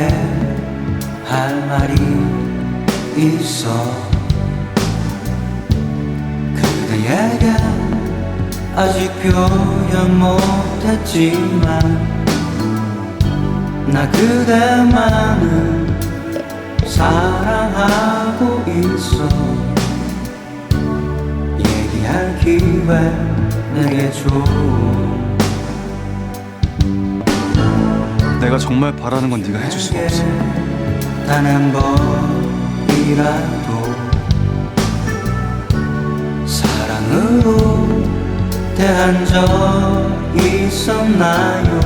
너에게 할 말이 있어. 그대에게 아직 표현 못했지만 나 그대만은 사랑하고 있어. 얘기할 기회 내게 줘 내가 정말 바라는 건 네가 해줄 수가 없어. 단 한 번이라도 사랑으로 대한 적 있었나요?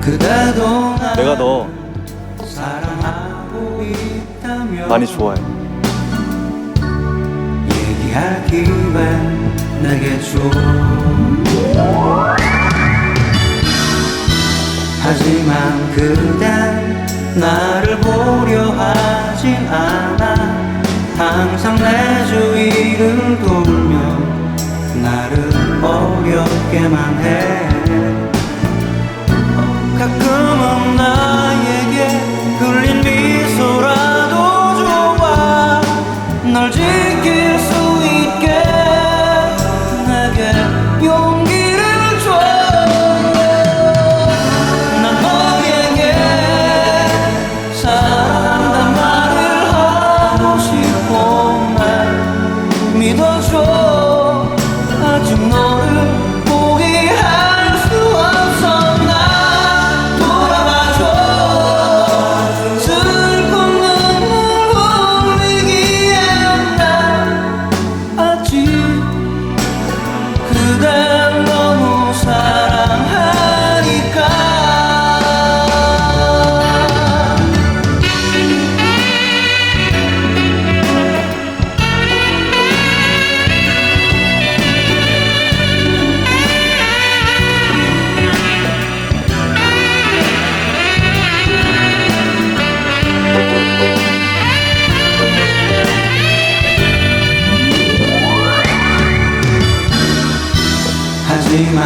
그대도 날 내가 너 사랑하고 있다면 많이 좋아해. 얘기할 기회 내게 줘 하지만 그댄 나를 보려 하진 않아. 항상 내 주위를 돌며 나를 어렵게만 해. 가끔은 나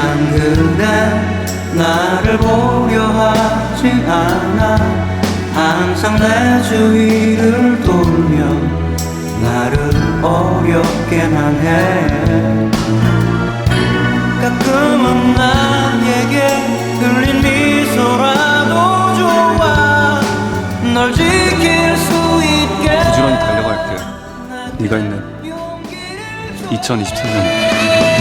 하지만 그댄 나를 보려 하진 않아 항상 내 주위를 돌며 나를 어렵게만 해 가끔은 나에게 흘린 미소라도 좋아 널 지킬 수 있게 부지런히 달려갈게. 네가 있는 2023년.